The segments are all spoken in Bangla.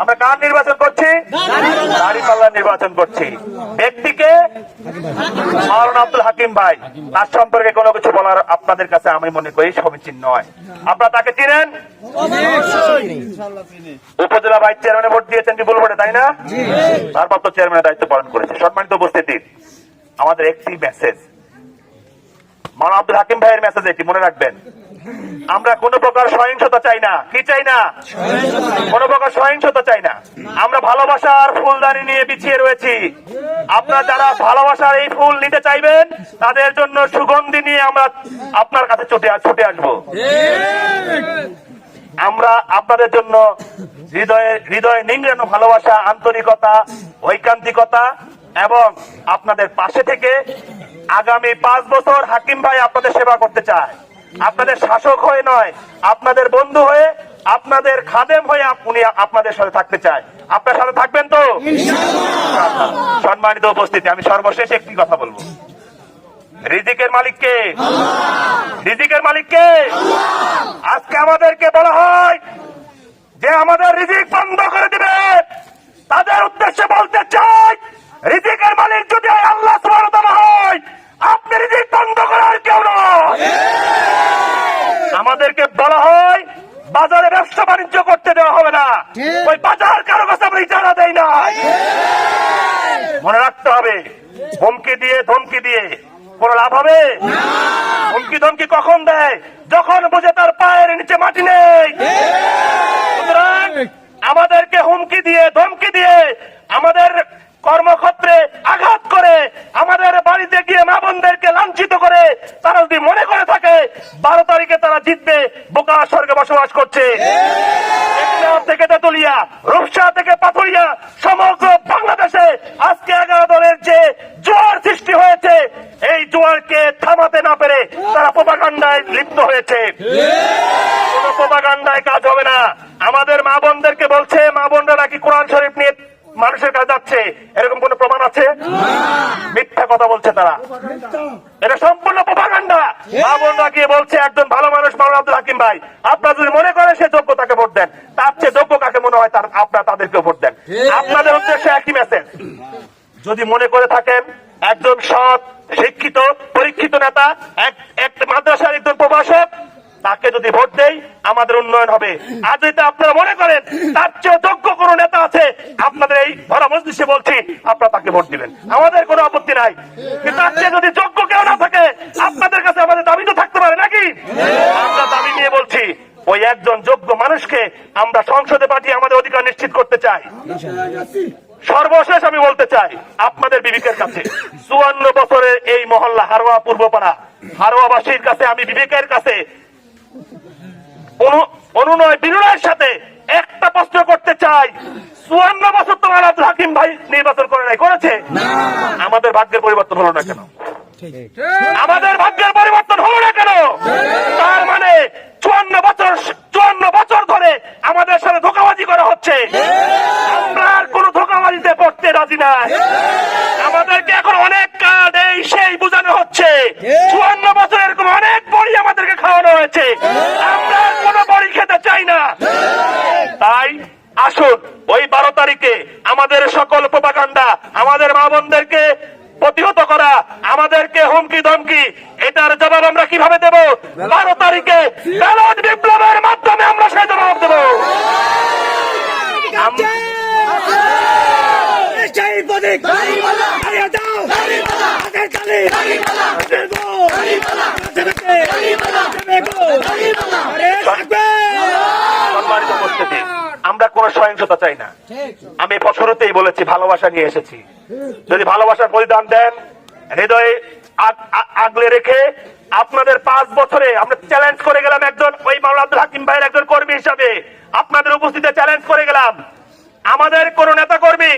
আমরা কার নির্বাচন করছি? দাড়ি পাল্লা নির্বাচন করছি। ব্যক্তিকে মাওলানা আব্দুল হাকিম ভাই, তার সম্পর্কে কোনো কিছু বলার আপনাদের কাছে আমি মনে করি সমীচীন নয়। আপনারা তাকে চিনেন? উপজেলা ভাইস চেয়ারম্যানে ভোট দিয়েছেন বিপুল ভোটে, তাই না? ভারপ্রাপ্ত চেয়ারম্যানের দায়িত্ব পালন করেছে। সম্মানিত উপস্থিতি, আমাদের একটি মেসেজ মাওলানা আব্দুল হাকিম ভাইয়ের মেসেজ এটি মনে রাখবেন। আমরা কোন প্রকার সহিংসতা চাই না। কি চাই না? কোন প্রকার সহিংসতা চাই না। আমরা ভালোবাসার ফুলদানি নিয়ে বিছিয়ে রয়েছি। আপনারা যারা ভালোবাসার এই ফুল নিতে চাইবেন, তাদের জন্য সুগন্ধি নিয়ে আমরা আপনার কাছে ছুটে ছুটে আসব। আমরা আপনাদের জন্য হৃদয়ে হৃদয়ে নিংড়ানো ভালোবাসা, আন্তরিকতা, ঐকান্তিকতা এবং আপনাদের পাশে থেকে আগামী পাঁচ বছর হাকিম ভাই আপনাদের সেবা করতে চায়। আপনাদের শাসক হয়ে নয় আপনাদের বন্ধু হয়ে আপনাদের খাদেম হয়ে উনি আপনাদের সাথে থাকতে চায়। আপনার সাথে থাকবেন তো? সম্মানিত উপস্থিতি আমি সর্বশেষ একটি কথা বলব। রিজিকের মালিককে রিজিকের মালিককে আজকে আমাদেরকে বলা হয় যে আমাদের রিজিক বন্ধ করে দিবে। তাদের উদ্দেশ্যে বলতে চাই রিজিকের মালিক যদি আল্লাহ সুবহানাহু ওয়া তাআলা হয় আপনি রিজিক বন্ধ করার কেউ নয় আমাদেরকে বলা হয় বাজারে ব্যবসা বাণিজ্য করতে দেওয়া হবে না। ওই বাজার কারও কাছে আমরা ইজারা দেই না। মনে রাখতে হবে হুমকি দিয়ে ধমকি দিয়ে কোন লাভ হবে? হুমকি ধমকি কখন দেয়? যখন বুঝে তার পায়ের নিচে মাটি নেই। সুতরাং আমাদেরকে হুমকি দিয়ে ধমকি দিয়ে আমাদের কর্মক্ষেত্রে আঘাত করে আমাদের বাড়িতে গিয়ে মা করে তারা যদি মনে করে থাকে, বারো তারিখে তারা জিতবে, বোকা স্বর্গে বসবাস করছে। থেকে তেতুলিয়া, রূপসা থেকে পাথুরিয়া, সমগ্র বাংলাদেশে আজকে এগারো দলের যে জোয়ার সৃষ্টি হয়েছে, এই জোয়ারকে থামাতে না পেরে তারা প্রপাগান্ডায় লিপ্ত হয়েছে। কোন প্রপাগান্ডায় কাজ হবে না। আমাদের মা বোনদেরকে বলছে, মা বোনরা নাকি কোরআন শরীফ নিয়ে মানুষের কাছে যাচ্ছে এরকম কোন প্রমাণ আছে? মিথ্যা কথা বলছে তারা। এটা সম্পূর্ণ প্রপাগান্ডা। মা বোনরা গিয়ে বলছে একজন ভালো মানুষ আব্দুল হাকিম ভাই আপনারা যদি মনে করেন সে যোগ্য তাকে ভোট দেন তার চেয়ে যোগ্য কাকে মনে হয় তার আপনারা তাদেরকে ভোট দেন। আপনাদের উদ্দেশ্যে একই মেসেজ যদি মনে করে থাকেন একজন সৎ শিক্ষিত পরীক্ষিত নেতা এক মাদ্রাসার একজন প্রভাষক তাকে যদি ভোট দেই আমাদের উন্নয়ন হবে। আর যদি আপনারা মনে করেন, তার চেয়ে যোগ্য কোন নেতা আছে, আপনাদের এই ভরা মজলিসে বলছি, আপনারা তাকে ভোট দিবেন। আমাদের কোনো আপত্তি নাই। তার চেয়ে যদি যোগ্য কেউ না থাকে, আপনাদের কাছে আমাদের দাবি তো থাকতে পারে নাকি? আমরা দাবি নিয়ে বলছি, ওই একজন যোগ্য মানুষকে আমরা সংসদে পাঠিয়ে আমাদের অধিকার নিশ্চিত করতে চাই। সর্বশেষ আমি বলতে চাই, আপনাদের বিবেকের কাছে। চুয়ান্ন বছরের এই মহল্লা হারোয়া পূর্বপাড়া, হারোয়াবাসীর কাছে, আমি বিবেকের কাছে অনুনয় বিনয়ের সাথে একটা প্রশ্ন করতে চাই। চুয়ান্ন বছর তোমার আব্দুল হাকিম ভাই নির্বাচন করে নাই করেছে? আমাদের ভাগ্যের পরিবর্তন হলো না কেন? আমাদের ভাগ্যের পরিবর্তন হলো না কেন? তার মানে চুয়ান্ন বছর চুয়ান্ন বছর ধরে আমাদের সাথে ধোকাবাজি করা হচ্ছে। আমরা আর কোন ধোকাবাজিতে পড়তে রাজি নাই। আমাদেরকে এখন অনেক কার্ড এই সেই বোঝানো হচ্ছে। চুয়ান্ন বছর এরকম অনেক বড়ি আমাদেরকে খাওয়ানো হয়েছে। আমরা আর কোনো বড়ি খেতে চাই না তাই আসুন, ওই বারো তারিখে আমাদের সকল প্রপাগান্ডা আমাদের মা বোনদেরকে প্রতিহত করা, আমাদেরকে হুমকি ধমকি, এটার জবাব আমরা কীভাবে দেব? বারো তারিখে ব্যালট বিপ্লবের মাধ্যমে আমরা সেই জবাব দেব। সম্মানিত উপস্থিতি আমরা কোন সহিংসতা চাই না। আমি শুরুতেই বলেছি ভালোবাসা নিয়ে এসেছি। যদি ভালোবাসার পরিধান দেন হৃদয়ে আগলে রেখে আপনাদের পাঁচ বছরে আমরা চ্যালেঞ্জ করে গেলাম একজন ওই মাওলানা আব্দুল হাকিম ভাইয়ের একজন কর্মী হিসাবে। আপনাদের উপস্থিতিতে চ্যালেঞ্জ করে গেলাম। আমাদের কোন নেতা কর্মী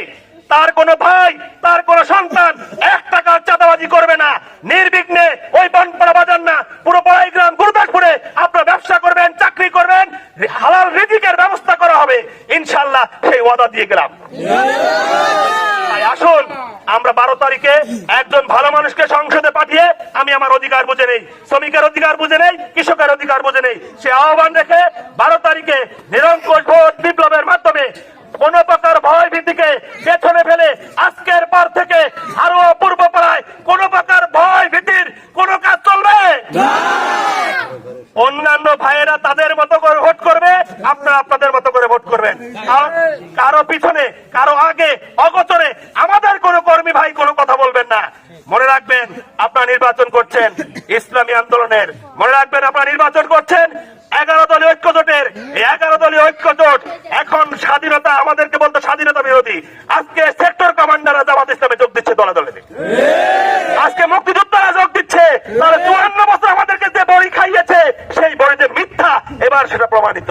তার কোন ভাই তার কোন সন্তান এক টাকার চাঁদাবাজি করবে না। নির্বিঘ্নে ওই বনপাড়া বাজার না পুরো পড়াই গ্রাম গুরুদাসপুরে আপনারা ব্যবসা করবেন চাকরি করবেন হালাল রিজিকের ব্যবস্থা করা হবে ইনশাল্লাহ সেই ওয়াদা দিয়ে গেলাম। তাই আসুন, আমরা বারো তারিখে একজন ভালো মানুষকে সংসদে পাঠিয়ে আমি আমার অধিকার বুঝে নেই, শ্রমিকের অধিকার বুঝে নেই, কৃষকের অধিকার বুঝে নেই। সে আহ্বান রেখে বারো তারিখে নিরঙ্কুশ ভোট বিপ্লবের মাধ্যমে কোন প্রকার ভয় ভীতিকে পেছনে ফেলে আজকের পর থেকে আরও পূর্ব পাড়ায় কোন প্রকার ভয় ভীতির কোন কাজ চলবে? অন্যান্য ভাইয়েরা তাদের মতো ভোট করবে, আপনারা আপনাদের মতো করবেন। কারও পিছনে, কারও আগে, অগোচরে আমাদের কোন কর্মী ভাই কোনো কথা বলবেন না। মনে রাখবেন, আপনারা নির্বাচন করছেন ইসলামী আন্দোলনের। মনে রাখবেন, আপনারা নির্বাচন করছেন এগারো দলীয় ঐক্য জোটের। এগারো দলীয় ঐক্য জোট এখন স্বাধীনতা, আমাদেরকে বলতে স্বাধীনতা বিরোধী। আজকে সেক্টর কমান্ডাররা জামাত ইসলামে যোগ দিচ্ছে দলে দলে আজকে মুক্তিযোদ্ধারা যোগ দিচ্ছে তাহলে চুয়ান্ন বছর আমাদেরকে যে বড়ি খাইয়েছে সেই বড়ি যে মিথ্যা এবার সেটা প্রমাণিত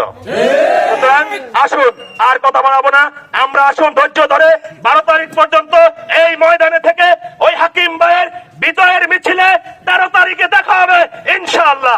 সুতরাং আসুন আর কথা বলাবো না। আমরা আসুন ধৈর্য ধরে বারো তারিখ পর্যন্ত এই ময়দানে থেকে ওই হাকিম ভাইয়ের বিজয়ের মিছিলে তেরো তারিখে দেখা হবে, ইনশাআল্লাহ।